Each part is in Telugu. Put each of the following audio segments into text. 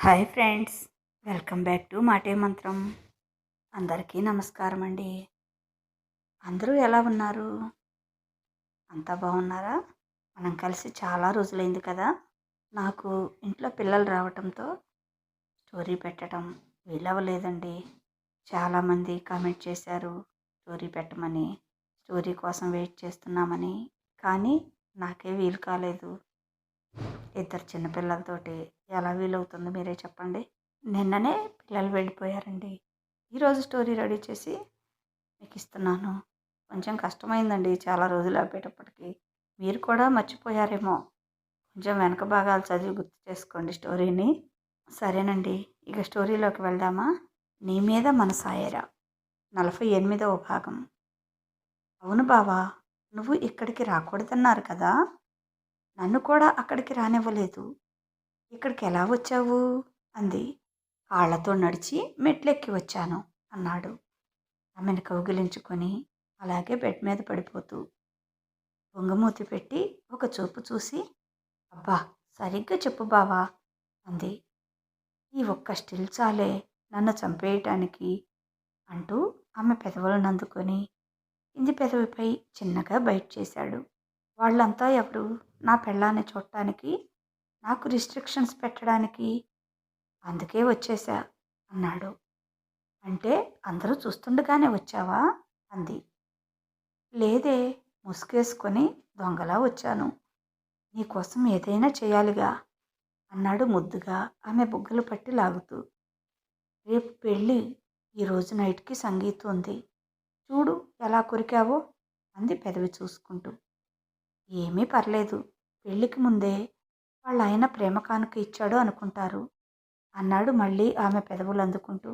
Hi friends welcome back to Maate Mantram. అందరికీ నమస్కారం అండి. అందరూ ఎలా ఉన్నారు? అంతా బాగున్నారా? మనం కలిసి చాలా రోజులైంది కదా? నాకు ఇంట్లో పిల్లలు రావటంతో స్టోరీ పెట్టడం వీలవ్వలేదండి. చాలామంది కామెంట్ చేశారు స్టోరీ పెట్టమని స్టోరీ కోసం వెయిట్ చేస్తున్నామని. కానీ నాకే వీలు కాలేదు. ఇద్దరు చిన్నపిల్లలతోటి ఎలా వీలవుతుందో మీరే చెప్పండి. నిన్ననే పిల్లలు వెళ్ళిపోయారండి. ఈరోజు స్టోరీ రెడీ చేసి మీకు ఇస్తున్నాను. కొంచెం కష్టమైందండి చాలా రోజులు ఆపేటప్పటికి. మీరు కూడా మర్చిపోయారేమో. కొంచెం వెనక భాగాలు చదివి గుర్తు చేసుకోండి స్టోరీని. సరేనండి ఇక స్టోరీలోకి వెళ్దామా? నీ మీద మనసాయరా. నలభై ఎనిమిదవ భాగం. అవును బావా నువ్వు ఇక్కడికి రాకూడదన్నారు కదా? నన్ను కూడా అక్కడికి రానివ్వలేదు. ఇక్కడికి ఎలా వచ్చావు? అంది. కాళ్ళతో నడిచి మెట్లెక్కి వచ్చాను అన్నాడు. ఆమెను కౌగిలించుకొని అలాగే బెడ్ మీద పడిపోతూ బొంగమూతి పెట్టి ఒక చూపు చూసి అబ్బా సరిగ్గా చెప్పు బావా అంది. ఈ ఒక్క స్టిల్ చాలే నన్ను చంపేయటానికి అంటూ ఆమె పెదవులను అందుకొని కింది పెదవిపై చిన్నగా బయట చేశాడు. వాళ్ళంతా ఎవరు? నా పెళ్ళాన్ని చూడటానికి నాకు రిస్ట్రిక్షన్స్ పెట్టడానికి అందుకే వచ్చేసా అన్నాడు. అంటే అందరూ చూస్తుండగానే వచ్చావా? అంది. లేదే ముసుగేసుకొని దొంగలా వచ్చాను. నీకోసం ఏదైనా చేయాలిగా అన్నాడు ముద్దుగా ఆమె బుగ్గలు పట్టి లాగుతూ. రేపు పెళ్ళి ఈరోజు నైట్కి సంగీతం ఉంది చూడు ఎలా కొరికావో అంది పెదవి చూసుకుంటూ. ఏమీ పర్లేదు. పెళ్ళికి ముందే వాళ్ళ ఆయన ప్రేమ కానుక ఇచ్చాడు అనుకుంటారు. అన్నాడు మళ్ళీ ఆమె పెదవులు అందుకుంటూ.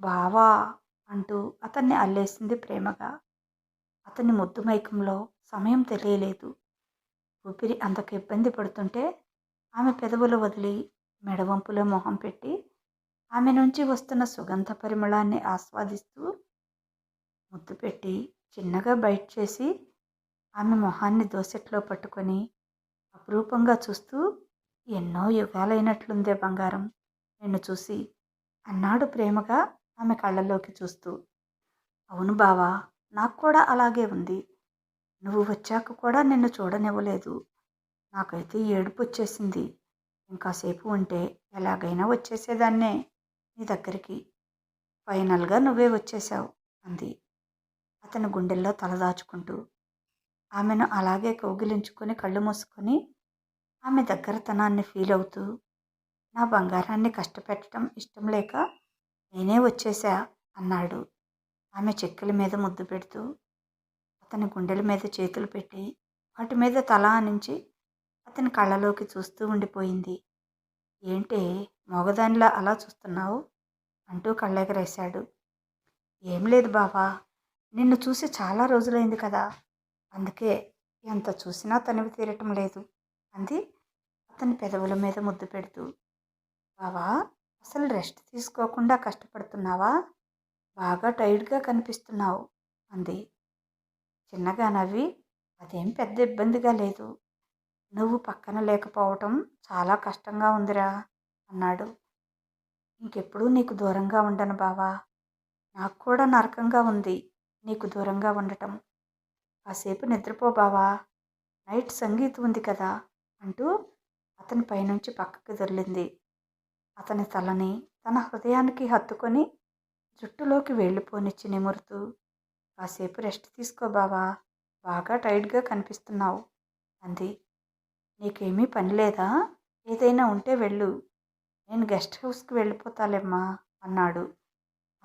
బావా అంటూ అతన్ని అల్లేసింది ప్రేమగా. అతని ముద్దు మైకంలో సమయం తెలియలేదు. ఊపిరి అంతకు ఇబ్బంది పడుతుంటే ఆమె పెదవులు వదిలి మెడవంపులో మొహం పెట్టి ఆమె నుంచి వస్తున్న సుగంధ పరిమళాన్ని ఆస్వాదిస్తూ ముద్దు పెట్టి చిన్నగా బయట చేసి ఆమె మొహాన్ని దోసెట్లో పట్టుకొని అపురూపంగా చూస్తూ ఎన్నో యుగాలైనట్లుందే బంగారం. నిన్ను చూసి అన్నాడు ప్రేమగా ఆమె కళ్ళల్లోకి చూస్తూ. అవును బావా నాకు కూడా అలాగే ఉంది. నువ్వు వచ్చాక కూడా నిన్ను చూడనివ్వలేదు. నాకైతే ఏడుపు వచ్చేసింది. ఇంకాసేపు ఉంటే ఎలాగైనా వచ్చేసేదాన్నే నీ దగ్గరికి. ఫైనల్గా నువ్వే వచ్చేసావు అంది. అతని గుండెల్లో తలదాచుకుంటూ ఆమెను అలాగే కౌగిలించుకొని కళ్ళు మూసుకొని ఆమె దగ్గరతనాన్ని ఫీల్ అవుతూ నా బంగారాన్ని కష్టపెట్టడం ఇష్టం లేక నేనే వచ్చేసా అన్నాడు. ఆమె చెక్కల మీద ముద్దు పెడుతూ అతని గుండెల మీద చేతులు పెట్టి వాటి మీద తల ఆనించి అతని కళ్ళలోకి చూస్తూ ఉండిపోయింది. ఏంటే మగదానిలా అలా చూస్తున్నావు? అంటూ కళ్ళెగరేశాడు. ఏం లేదు బావా నిన్ను చూసి చాలా రోజులైంది కదా. అందుకే ఎంత చూసినా తనివి తీరటం లేదు. అంది అతని పెదవుల మీద ముద్దు పెడుతూ. బావా అసలు రెస్ట్ తీసుకోకుండా కష్టపడుతున్నావా? బాగా టైర్డ్గా కనిపిస్తున్నావు అంది. చిన్నగా నవ్వి అదేం పెద్ద ఇబ్బందిగా లేదు. నువ్వు పక్కన లేకపోవటం చాలా కష్టంగా ఉందిరా అన్నాడు. ఇంకెప్పుడు నీకు దూరంగా ఉండను బావా. నాకు కూడా నరకంగా ఉంది నీకు దూరంగా ఉండటం. కాసేపు నిద్రపో బావా. నైట్ సంగీతం ఉంది కదా అంటూ అతని పైనుంచి పక్కకు దొర్లింది అతని తలని తన హృదయానికి హత్తుకొని జుట్టులోకి వెళ్ళిపోనిచ్చి నిమురుతూ కాసేపు రెస్ట్ తీసుకో బావా. బాగా టైట్గా కనిపిస్తున్నావు అంది. నీకేమీ పని లేదా? ఏదైనా ఉంటే వెళ్ళు. నేను గెస్ట్ హౌస్కి వెళ్ళిపోతాలేమ్మా అన్నాడు.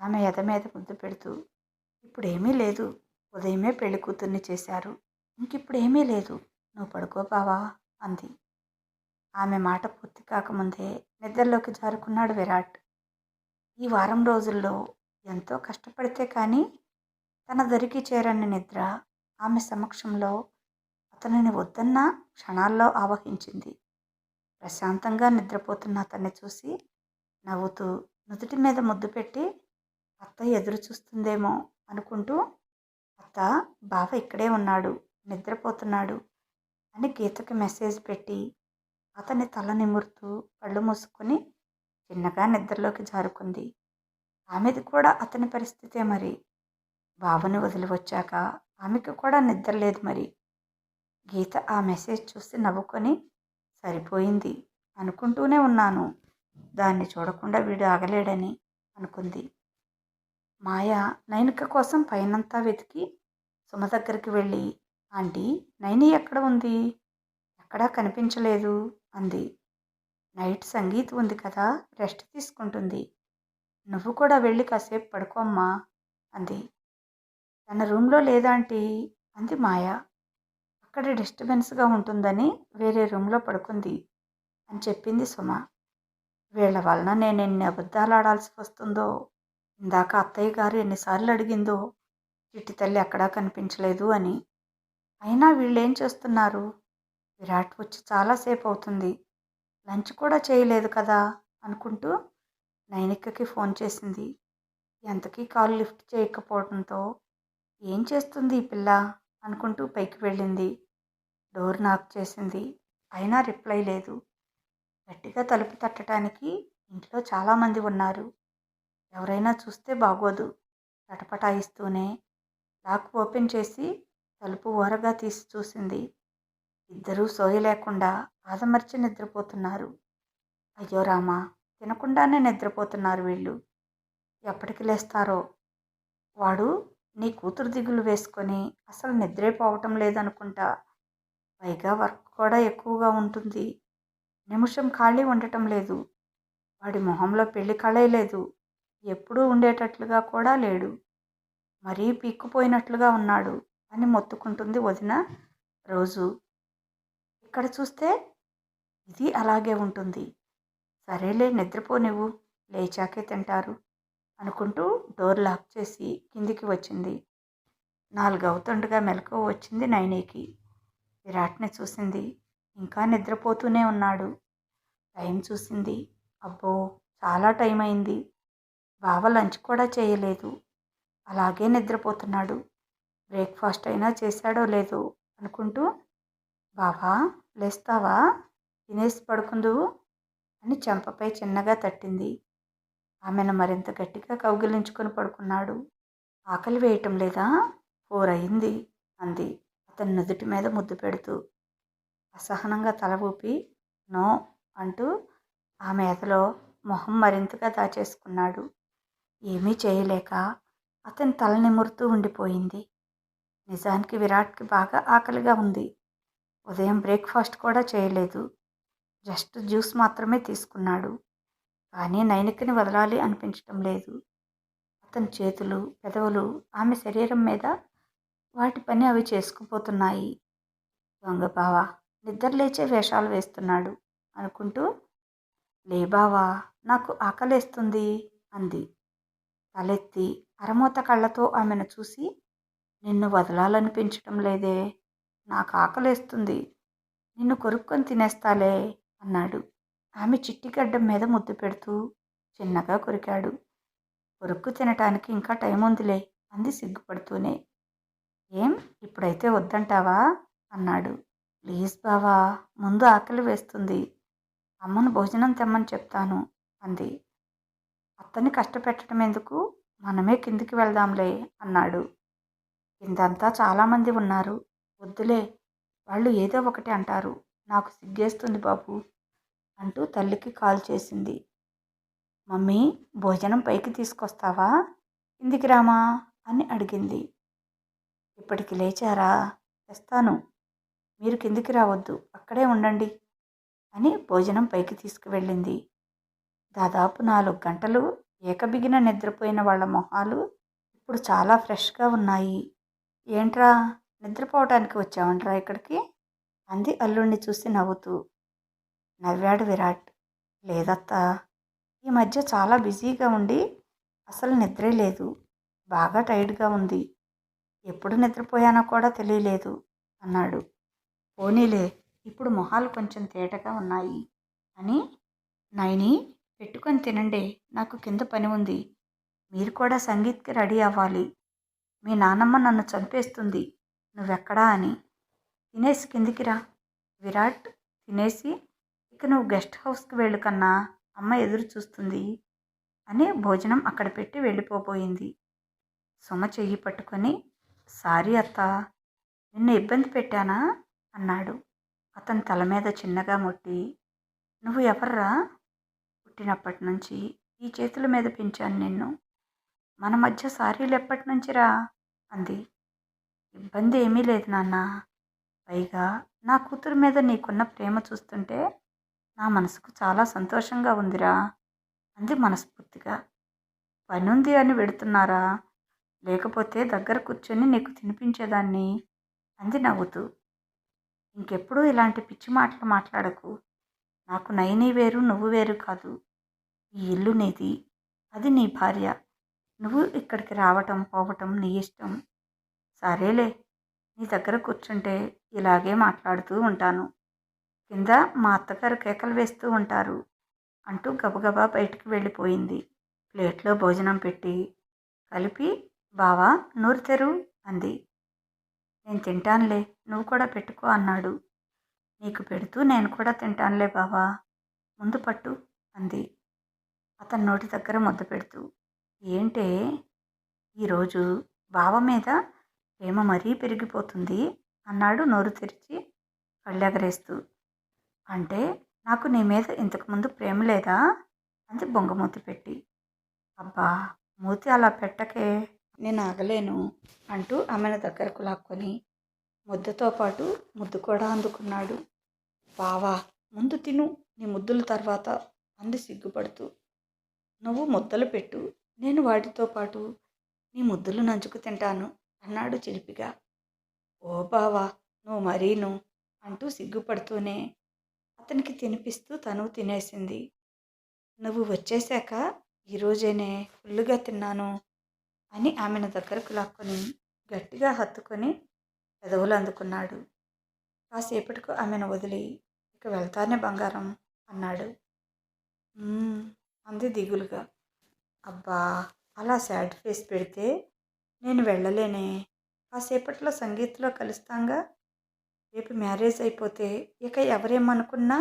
ఆమె ఎద మీద ముద్దు పెడుతూ. ఇప్పుడేమీ లేదు. ఉదయమే పెళ్ళి కూతుర్ని చేశారు. ఇంకిప్పుడు ఏమీ లేదు. నువ్వు పడుకో బావా అంది. ఆమె మాట పూర్తి కాకముందే నిద్రలోకి జారుకున్నాడు విరాట్. ఈ వారం రోజుల్లో ఎంతో కష్టపడితే కానీ తన దొరికి చేరని నిద్ర ఆమె సమక్షంలో అతనిని వద్దన్న క్షణాల్లో ఆవహించింది. ప్రశాంతంగా నిద్రపోతున్న అతన్ని చూసి నవ్వుతూ నుదుటి మీద ముద్దు పెట్టి అత్త ఎదురు చూస్తుందేమో అనుకుంటూ అత్త బావ ఇక్కడే ఉన్నాడు నిద్రపోతున్నాడు అని గీతకి మెసేజ్ పెట్టి అతని తల నిమురుతూ కళ్ళు మూసుకొని చిన్నగా నిద్రలోకి జారుకుంది. ఆమెది కూడా అతని పరిస్థితే మరి. బావని వదిలి వచ్చాక ఆమెకు కూడా నిద్ర లేదు మరి. గీత ఆ మెసేజ్ చూసి నవ్వుకొని సరిపోయింది అనుకుంటూనే ఉన్నాను. దాన్ని చూడకుండా వీడు ఆగలేడని అనుకుంది. మాయ నైనిక కోసం పైనంతా వెతికి సుమ దగ్గరికి వెళ్ళి ఆంటీ నైని ఎక్కడ ఉంది? ఎక్కడా కనిపించలేదు అంది. నైట్ సంగీత్ ఉంది కదా రెస్ట్ తీసుకుంటుంది. నువ్వు కూడా వెళ్ళి కాసేపు పడుకోమ్మా అంది. తన రూమ్లో లేదాంటీ అంది మాయ. అక్కడ డిస్టర్బెన్స్గా ఉంటుందని వేరే రూమ్లో పడుకుంది అని చెప్పింది సుమ. వీళ్ళ వలన నేను ఎన్ని అబద్ధాలు ఆడాల్సి వస్తుందో ఇందాక అత్తయ్య గారు ఎన్నిసార్లు అడిగిందో చిట్టి తల్లి ఎక్కడా కనిపించలేదు అని. అయినా వీళ్ళేం చేస్తున్నారు? విరాట్ వచ్చి చాలాసేపు అవుతుంది లంచ్ కూడా చేయలేదు కదా? అనుకుంటూ నైనికకి ఫోన్ చేసింది. ఎంతకీ కాల్ లిఫ్ట్ చేయకపోవడంతో ఏం చేస్తుంది ఈ పిల్ల? అనుకుంటూ పైకి వెళ్ళింది. డోర్ నాక్ చేసింది. అయినా రిప్లై లేదు. గట్టిగా తలుపు తట్టడానికి ఇంట్లో చాలామంది ఉన్నారు. ఎవరైనా చూస్తే బాగోదు. తటపటాయిస్తూనే లాక్ ఓపెన్ చేసి తలుపు ఓరగా తీసి చూసింది. ఇద్దరూ సోయ లేకుండా ఆదమర్చి నిద్రపోతున్నారు. అయ్యో రామా తినకుండానే నిద్రపోతున్నారు వీళ్ళు. ఎప్పటికి లేస్తారో? వాడు నీ కూతురు దిగులు వేసుకొని అసలు నిద్రైపోవటం లేదనుకుంటా. పైగా వర్క్ కూడా ఎక్కువగా ఉంటుంది. నిమిషం ఖాళీ ఉండటం లేదు. వాడి మొహంలో పెళ్ళి కళే లేదు. ఎప్పుడూ ఉండేటట్లుగా కూడా లేడు. మరీ పీక్కుపోయినట్లుగా ఉన్నాడు అని మొత్తుకుంటుంది వదిన రోజు. ఇక్కడ చూస్తే ఇది అలాగే ఉంటుంది. సరేలే నిద్రపో నువ్వు లేచాకే తింటారు అనుకుంటూ డోర్ లాక్ చేసి కిందికి వచ్చింది. నాలుగు అవుతుండగా మెలకువ వచ్చింది నైనీకి. విరాట్ని చూసింది. ఇంకా నిద్రపోతూనే ఉన్నాడు. టైం చూసింది. అబ్బో చాలా టైం అయింది. బావ లంచ్ కూడా చేయలేదు. అలాగే నిద్రపోతున్నాడు. బ్రేక్ఫాస్ట్ అయినా చేశాడో లేదో అనుకుంటూ బావా లేస్తావా? తినేసి పడుకుందువు అని చెంపపై చిన్నగా తట్టింది. ఆమెను మరింత గట్టిగా కౌగిలించుకొని పడుకున్నాడు. ఆకలి వేయటం లేదా? ఫోర్ అయింది అంది అతని నుదుటి మీద ముద్దు పెడుతూ. అసహనంగా తల ఊపి నో అంటూ ఆమె ఎదలో మొహం మరింతగా దాచేసుకున్నాడు. ఏమీ చేయలేక అతని తల నిమురుతూ ఉండిపోయింది. నిజానికి విరాట్కి బాగా ఆకలిగా ఉంది. ఉదయం బ్రేక్ఫాస్ట్ కూడా చేయలేదు. జస్ట్ జ్యూస్ మాత్రమే తీసుకున్నాడు. కానీ నైనికని వదలాలి అనిపించటం లేదు. అతని చేతులు పెదవులు ఆమె శరీరం మీద వాటి పని అవి చేసుకుపోతున్నాయి. దొంగబావ నిద్రలేచే వేషాలు వేస్తున్నాడు అనుకుంటూ లే బావా నాకు ఆకలేస్తుంది అంది. తలెత్తి అరమూత కళ్ళతో ఆమెను చూసి నిన్ను వదలాలనిపించడం లేదే నాకు ఆకలేస్తుంది నిన్ను కొరుక్కొని తినేస్తాలే అన్నాడు. ఆమె చిట్టిగడ్డం మీద ముద్దు పెడుతూ చిన్నగా కొరికాడు. కొరుక్కు తినటానికి ఇంకా టైం ఉందిలే అంది సిగ్గుపడుతూనే. ఏం ఇప్పుడైతే వద్దంటావా? అన్నాడు. ప్లీజ్ బావా ముందు ఆకలి వేస్తుంది. అమ్మను భోజనం తెమ్మని చెప్తాను అంది. అత్తని కష్టపెట్టడం ఎందుకు? మనమే కిందికి వెళ్దాంలే అన్నాడు. కిందంతా చాలామంది ఉన్నారు. వద్దులే వాళ్ళు ఏదో ఒకటి అంటారు. నాకు సిగ్గేస్తుంది బాబు అంటూ తల్లికి కాల్ చేసింది. మమ్మీ భోజనం పైకి తీసుకొస్తావా? కిందికి రామా? అని అడిగింది. ఇప్పటికి లేచారా? తెస్తాను. మీరు కిందికి రావద్దు అక్కడే ఉండండి అని భోజనం పైకి తీసుకువెళ్ళింది. దాదాపు నాలుగు గంటలు ఏకబిగిన నిద్రపోయిన వాళ్ళ మొహాలు ఇప్పుడు చాలా ఫ్రెష్గా ఉన్నాయి. ఏంట్రా? నిద్రపోవటానికి వచ్చావంట్రా ఇక్కడికి? అంది అల్లుడిని చూసి నవ్వుతూ. నవ్వాడు విరాట్. లేదత్తా ఈ మధ్య చాలా బిజీగా ఉండి అసలు నిద్రే లేదు. బాగా టైర్డ్గా ఉంది. ఎప్పుడు నిద్రపోయానో కూడా తెలియలేదు అన్నాడు. పోనీలే ఇప్పుడు మొహాలు కొంచెం తేటగా ఉన్నాయి అని నైని పెట్టుకొని తినండి నాకు కింద పని ఉంది. మీరు కూడా సంగీత్కి రెడీ అవ్వాలి. మీ నానమ్మ నన్ను చంపేస్తుంది. నువ్వెక్కడా అని. తినేసి కిందికి రా. విరాట్ తినేసి ఇక నువ్వు గెస్ట్ హౌస్కి వెళ్ళు కన్నా అమ్మ ఎదురు చూస్తుంది అని భోజనం అక్కడ పెట్టి వెళ్ళిపోబోయింది. సుమ చెయ్యి పట్టుకొని సారీ అత్త నిన్ను ఇబ్బంది పెట్టానా? అన్నాడు. అతని తల మీద చిన్నగా ముట్టి నువ్వు ఎవర్రా? పుట్టినప్పటి నుంచి ఈ చేతుల మీద పెంచాను నిన్ను. మన మధ్య సారీలు ఎప్పటి నుంచిరా అంది. ఇబ్బంది ఏమీ లేదు నాన్న. పైగా నా కూతురు మీద నీకున్న ప్రేమ చూస్తుంటే నా మనసుకు చాలా సంతోషంగా ఉందిరా అంది మనస్ఫూర్తిగా. పనుంది అని వెడుతున్నారా? లేకపోతే దగ్గర కూర్చొని నీకు తినిపించేదాన్ని? అంది నవ్వుతూ. ఇంకెప్పుడు ఇలాంటి పిచ్చి మాటలు మాట్లాడకు. నాకు నయని వేరు నువ్వు వేరు కాదు. ఈ ఇల్లు నీది అది నీ భార్య. నువ్వు ఇక్కడికి రావటం పోవటం నీ ఇష్టం. సరేలే నీ దగ్గర కూర్చుంటే ఇలాగే మాట్లాడుతూ ఉంటాను. కింద మా అత్తగారు కేకలు వేస్తూ ఉంటారు. అంటూ గబగబా బయటికి వెళ్ళిపోయింది. ప్లేట్లో భోజనం పెట్టి కలిపి బావా నూరు తెరు అంది. నేను తింటానులే నువ్వు కూడా పెట్టుకో అన్నాడు. నీకు పెడుతూ నేను కూడా తింటానులే బావా. ముందు పట్టు అంది. అతని నోటి దగ్గర ముద్ద పెడుతూ. ఏంటే? ఈరోజు బావ మీద ప్రేమ మరీ పెరిగిపోతుంది అన్నాడు నోరు తెరిచి కళ్ళెగరేస్తూ అంటే నాకు నీ మీద ఇంతకుముందు ప్రేమ లేదా? అంది బొంగమూతి పెట్టి. అబ్బా మూతి అలా పెట్టకే నేను ఆగలేను అంటూ ఆమెను దగ్గరకు లాక్కొని ముద్దతో పాటు ముద్దు కూడా అందుకున్నాడు. బావా ముందు తిను. నీ ముద్దుల తర్వాత అంది సిగ్గుపడుతూ. నువ్వు ముద్దలు పెట్టు. నేను వాటితో పాటు నీ ముద్దులు నంచుకు తింటాను అన్నాడు చిలిపిగా. ఓ బావా నువ్వు మరీను అంటూ సిగ్గుపడుతూనే అతనికి తినిపిస్తూ తను తినేసింది. నువ్వు వచ్చేశాక ఈరోజేనే ఫుల్లుగా తిన్నాను అని ఆమెను దగ్గరకు లాక్కొని గట్టిగా హత్తుకొని పెదవులు అందుకున్నాడు. కాసేపటికు ఆమెను వదిలి ఇక వెళ్తానే బంగారం అన్నాడు. అంది దిగులుగా. అబ్బా అలా సాడ్ ఫేస్ పెడితే నేను వెళ్ళలేనే. కాసేపట్లో సంగీత్లో కలుస్తాంగా. రేపు మ్యారేజ్ అయిపోతే ఇక ఎవరేమనుకున్నా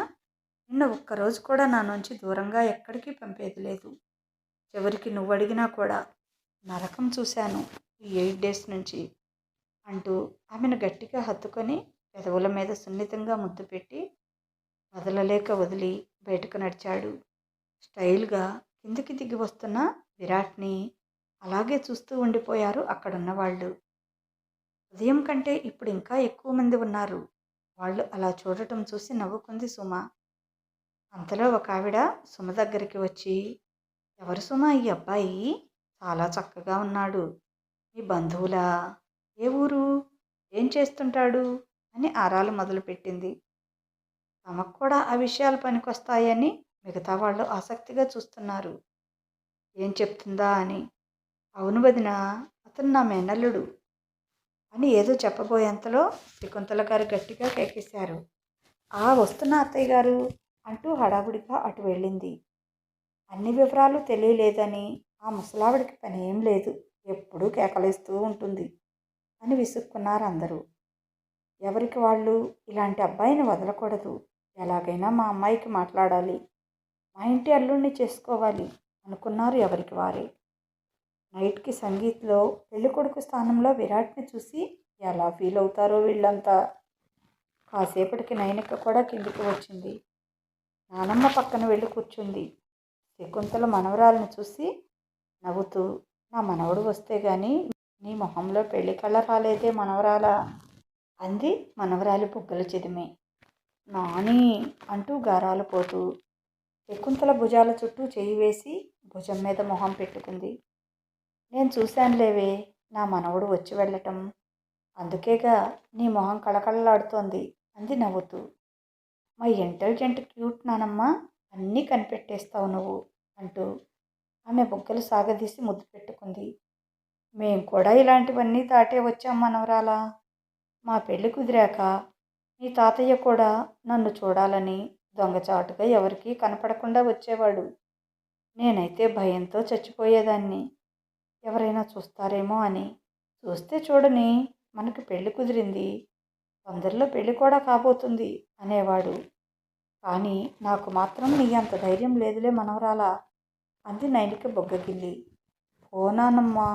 నిన్ను ఒక్కరోజు కూడా నా నుంచి దూరంగా ఎక్కడికి పంపేది లేదు. చివరికి నువ్వు అడిగినా కూడా నరకం చూశాను ఈ ఎయిట్ డేస్ నుంచి అంటూ ఆమెను గట్టిగా హత్తుకొని పెదవుల మీద సున్నితంగా ముద్దు పెట్టి వదలలేక వదిలి బయటకు నడిచాడు. స్టైల్గా కిందికి దిగి వస్తున్న విరాట్ని అలాగే చూస్తూ ఉండిపోయారు అక్కడున్న వాళ్ళు ఉదయం కంటే ఇప్పుడు ఇంకా ఎక్కువ మంది ఉన్నారు. వాళ్ళు అలా చూడటం చూసి నవ్వుకుంది సుమ. అంతలో ఒక ఆవిడ సుమ దగ్గరికి వచ్చి ఎవరు సుమ ఈ అబ్బాయి? చాలా చక్కగా ఉన్నాడు. మీ బంధువులా? ఏ ఊరు? ఏం చేస్తుంటాడు? అని ఆరాలు మొదలుపెట్టింది. తమకు కూడా ఆ విషయాలు పనికొస్తాయని మిగతా వాళ్ళు ఆసక్తిగా చూస్తున్నారు. ఏం చెప్తుందా అని. అవును వదిన అతను నా మేనల్లుడు అని ఏదో చెప్పబోయేంతలో శకుంతల గారు గట్టిగా కేకేశారు. ఆ వస్తున్న అత్తయ్య గారు అంటూ హడావుడిగా అటు వెళ్ళింది. అన్ని వివరాలు తెలియలేదని ఆ ముసలావిడికి పని ఏం లేదు. ఎప్పుడూ కేకలేస్తూ ఉంటుంది అని విసుక్కున్నారు అందరూ ఎవరికి వాళ్ళు ఇలాంటి అబ్బాయిని వదలకూడదు. ఎలాగైనా మా అమ్మాయికి మాట్లాడాలి. మా ఇంటి అల్లుడిని చేసుకోవాలి అనుకున్నారు ఎవరికి వారే. నైట్కి సంగీత్లో పెళ్ళికొడుకు స్థానంలో విరాట్ని చూసి ఎలా ఫీల్ అవుతారో వీళ్ళంతా. కాసేపటికి నైనిక కూడా కిందికి వచ్చింది. నానమ్మ పక్కన వెళ్ళి కూర్చుంది. శకుంతల మనవరాలను చూసి నవ్వుతూ నా మనవడు వస్తే కానీ నీ మొహంలో పెళ్ళి కళ్ళ రాలేదే మనవరాల? అంది మనవరాలి బుగ్గలు చిదిమే. నాని అంటూ గారాలు పోతూ శకుంతల భుజాల చుట్టూ చేయి వేసి భుజం మీద మొహం పెట్టుకుంది. నేను చూశానులేవే నా మనవడు వచ్చి వెళ్ళటం. అందుకేగా నీ మొహం కళకళలాడుతోంది అంది నవ్వుతూ. మా ఇంటెలిజెంట్ క్యూట్ నానమ్మ అన్నీ కనిపెట్టేస్తావు నువ్వు అంటూ ఆమె బుగ్గలు సాగదీసి ముద్దు పెట్టుకుంది. మేం కూడా ఇలాంటివన్నీ దాటే వచ్చాం మనవరాలా. మా పెళ్ళి కుదిరాక నీ తాతయ్య కూడా నన్ను చూడాలని దొంగచాటుగా ఎవరికీ కనపడకుండా వచ్చేవాడు. నేనైతే భయంతో చచ్చిపోయేదాన్ని. ఎవరైనా చూస్తారేమో అని. చూస్తే చూడని మనకి పెళ్ళి కుదిరింది. తొందరలో పెళ్ళి కూడా కాబోతుంది అనేవాడు. కానీ నాకు మాత్రం నీ అంత ధైర్యం లేదులే మనవరాలా అంది నైనిక బొగ్గగిల్లి. పోనానమ్మా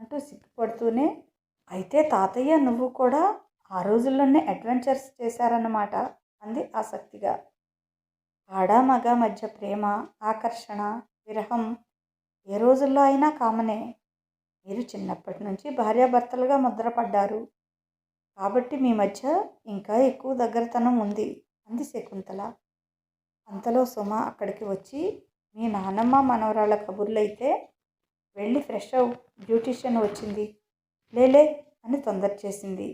అంటూ సిగ్గుపడుతూనే. అయితే తాతయ్య నువ్వు కూడా ఆ రోజుల్లోనే అడ్వెంచర్స్ చేశారన్నమాట. అంది ఆసక్తిగా. ఆడ మగ మధ్య ప్రేమ ఆకర్షణ విరహం ఏ రోజుల్లో అయినా కామనే. మీరు చిన్నప్పటి నుంచి భార్యాభర్తలుగా ముద్రపడ్డారు. కాబట్టి మీ మధ్య ఇంకా ఎక్కువ దగ్గరతనం ఉంది అంది శకుంతల. అంతలో సుమ అక్కడికి వచ్చి మీ నానమ్మ మనవరాళ్ళ కబుర్లైతే వెళ్ళి ఫ్రెష్ అవు బ్యూటీషియన్ వచ్చింది. లేలే అని తొందర చేసింది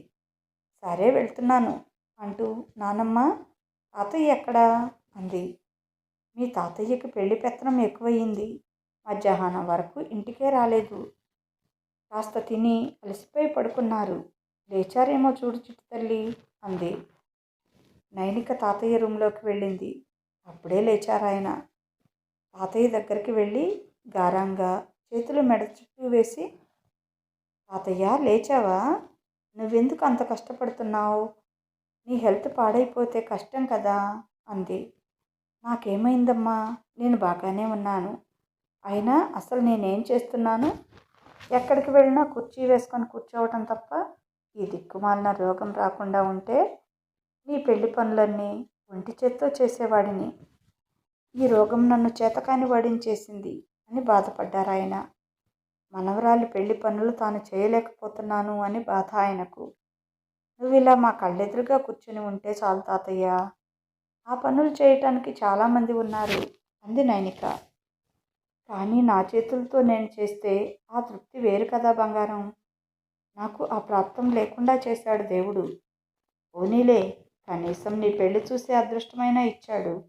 సరే వెళ్తున్నాను అంటూ నానమ్మ తాతయ్య ఎక్కడా? అంది. మీ తాతయ్యకి పెళ్ళి పెత్తనం ఎక్కువయ్యింది మధ్యాహ్నం వరకు ఇంటికే రాలేదు. కాస్త తిని అలసిపోయి పడుకున్నారు. లేచారేమో చూడు చిట్టు తల్లి అంది. నైనిక తాతయ్య రూమ్లోకి వెళ్ళింది. అప్పుడే లేచారాయన. తాతయ్య దగ్గరికి వెళ్ళి గారంగా చేతులు మెడ చుట్టూ వేసి తాతయ్య లేచావా? నువ్వెందుకు అంత కష్టపడుతున్నావు? నీ హెల్త్ పాడైపోతే కష్టం కదా అంది. నాకేమైందమ్మా? నేను బాగానే ఉన్నాను. అయినా అసలు నేనేం చేస్తున్నాను? ఎక్కడికి వెళ్ళినా కుర్చీ వేసుకొని కూర్చోవటం తప్ప ఈ దిక్కుమాలిన రోగం రాకుండా ఉంటే నీ పెళ్ళి పనులన్నీ ఒంటి చేత్తో చేసేవాడిని. ఈ రోగం నన్ను చేతకాని వాడించేసింది అని బాధపడ్డారు ఆయన మనవరాలి పెళ్ళి పనులు తాను చేయలేకపోతున్నాను అని బాధ ఆయనకు. నువ్వు ఇలా మా కళ్ళెదురుగా కూర్చుని ఉంటే చాలు తాతయ్య. ఆ పనులు చేయటానికి చాలామంది ఉన్నారు అంది నైనిక. కానీ నా చేతులతో నేను చేస్తే ఆ తృప్తి వేరు కదా బంగారం. నాకు ఆ ప్రాప్తం లేకుండా చేశాడు దేవుడు. పోనీలే కనీసం నీ పెళ్ళి చూసే అదృష్టమైనా ఇచ్చాడు.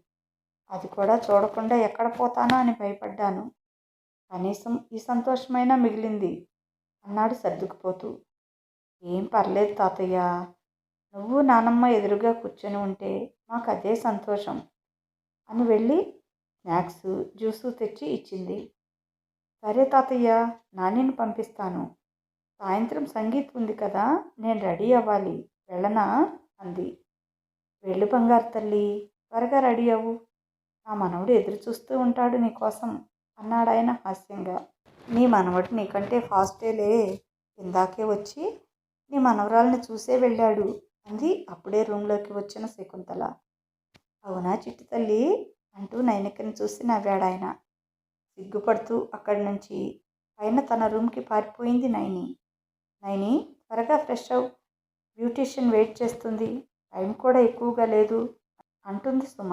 అది కూడా చూడకుండా ఎక్కడ పోతానో అని భయపడ్డాను. కనీసం ఈ సంతోషమైనా మిగిలింది. అన్నాడు సర్దుకుపోతూ. ఏం పర్లేదు తాతయ్య. నువ్వు నానమ్మ ఎదురుగా కూర్చొని ఉంటే మాకు అదే సంతోషం అని వెళ్ళి స్నాక్స్ జ్యూసు తెచ్చి ఇచ్చింది. సరే తాతయ్య నానిని పంపిస్తాను. సాయంత్రం సంగీత్ ఉంది కదా నేను రెడీ అవ్వాలి. వెళ్ళనా? అంది. వెళ్ళు బంగారు తల్లి త్వరగా రెడీ అవ్వు. నా మనవడు ఎదురు చూస్తూ ఉంటాడు నీకోసం. అన్నాడాయన హాస్యంగా. నీ మనవడు నీకంటే ఫాస్టేలే ఇందాకే వచ్చి నీ మనవరాల్ని చూసే వెళ్ళాడు అంది. అప్పుడే రూమ్లోకి వచ్చిన శకుంతల. అవునా చిట్టి తల్లి? అంటూ నైనికని చూసి నవ్వాడాయన. సిగ్గుపడుతూ అక్కడి నుంచి. పైన తన రూమ్కి పారిపోయింది నైని నైని త్వరగా ఫ్రెష్ అవు బ్యూటీషియన్ వెయిట్ చేస్తుంది. టైం కూడా ఎక్కువగా లేదు అంటుంది సుమ.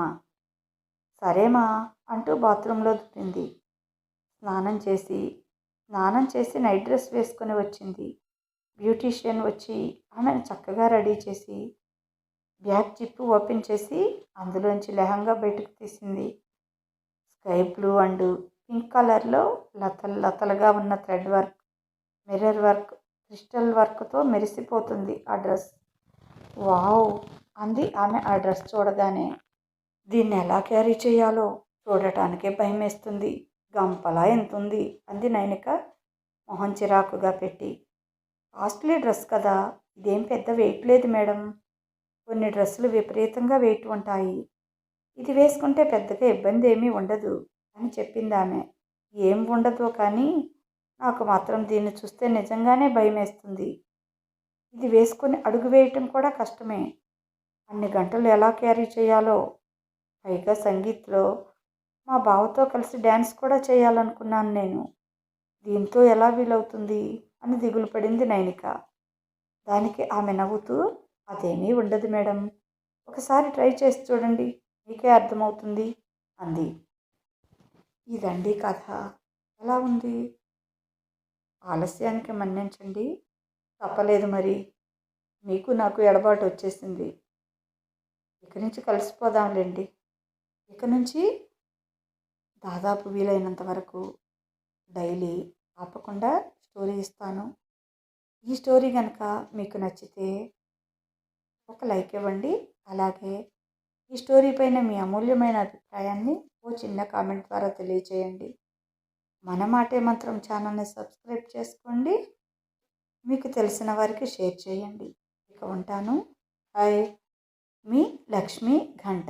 సరేమా అంటూ బాత్రూంలో దూరింది స్నానం చేసి స్నానం చేసి నైట్ డ్రెస్ వేసుకొని వచ్చింది. బ్యూటీషియన్ వచ్చి ఆమెను చక్కగా రెడీ చేసి బ్యాగ్ జిప్పు ఓపెన్ చేసి అందులోంచి లెహంగా బయటకు తీసింది. స్కై బ్లూ అండ్ పింక్ కలర్లో లతలు లతలుగా ఉన్న thread work mirror work crystal వర్క్తో మెరిసిపోతుంది ఆ డ్రెస్. వావ్! అంది ఆమె ఆ డ్రెస్ చూడగానే. దీన్ని ఎలా క్యారీ చేయాలో చూడటానికే భయం వేస్తుంది గంపలా ఎంతుంది? అంది నైనిక మొహం చిరాకుగా పెట్టి. కాస్ట్లీ డ్రెస్ కదా? ఇదేం పెద్ద వెయిట్ లేదు మేడం. కొన్ని డ్రెస్సులు విపరీతంగా వెయిట్ ఉంటాయి. ఇది వేసుకుంటే పెద్దగా ఇబ్బంది ఏమీ ఉండదు అని చెప్పింది ఆమె ఏం ఉండదు కానీ నాకు మాత్రం దీన్ని చూస్తే నిజంగానే భయం వేస్తుంది ఇది వేసుకొని అడుగు వేయటం కూడా కష్టమే. అన్ని గంటలు ఎలా క్యారీ చేయాలో? పైగా సంగీత్లో మా బావతో కలిసి డ్యాన్స్ కూడా చేయాలనుకున్నాను నేను. దీంతో ఎలా వీలవుతుంది? అని దిగులు పడింది నైనిక. దానికి ఆమె నవ్వుతూ అదేమీ ఉండదు మేడం. ఒకసారి ట్రై చేసి చూడండి. మీకే అర్థమవుతుంది అంది. ఇదండి కథ. ఎలా ఉంది? ఆలస్యానికి మన్నించండి. తప్పలేదు మరి. మీకు నాకు ఎడబాటు వచ్చేసింది. ఇక నుంచి కలిసిపోదాంలేండి. ఇక నుంచి దాదాపు వీలైనంత వరకు డైలీ ఆపకుండా స్టోరీ ఇస్తాను. ఈ స్టోరీ కనుక మీకు నచ్చితే ఒక లైక్ ఇవ్వండి. అలాగే ఈ స్టోరీ పైన మీ అమూల్యమైన అభిప్రాయాన్ని ఓ చిన్న కామెంట్ ద్వారా తెలియచేయండి. మన మాటే మంత్రం ఛానల్ని సబ్స్క్రైబ్ చేసుకోండి. మీకు తెలిసిన వారికి షేర్ చేయండి. ఇక ఉంటాను. హాయ్. మీ లక్ష్మీ ఘంట.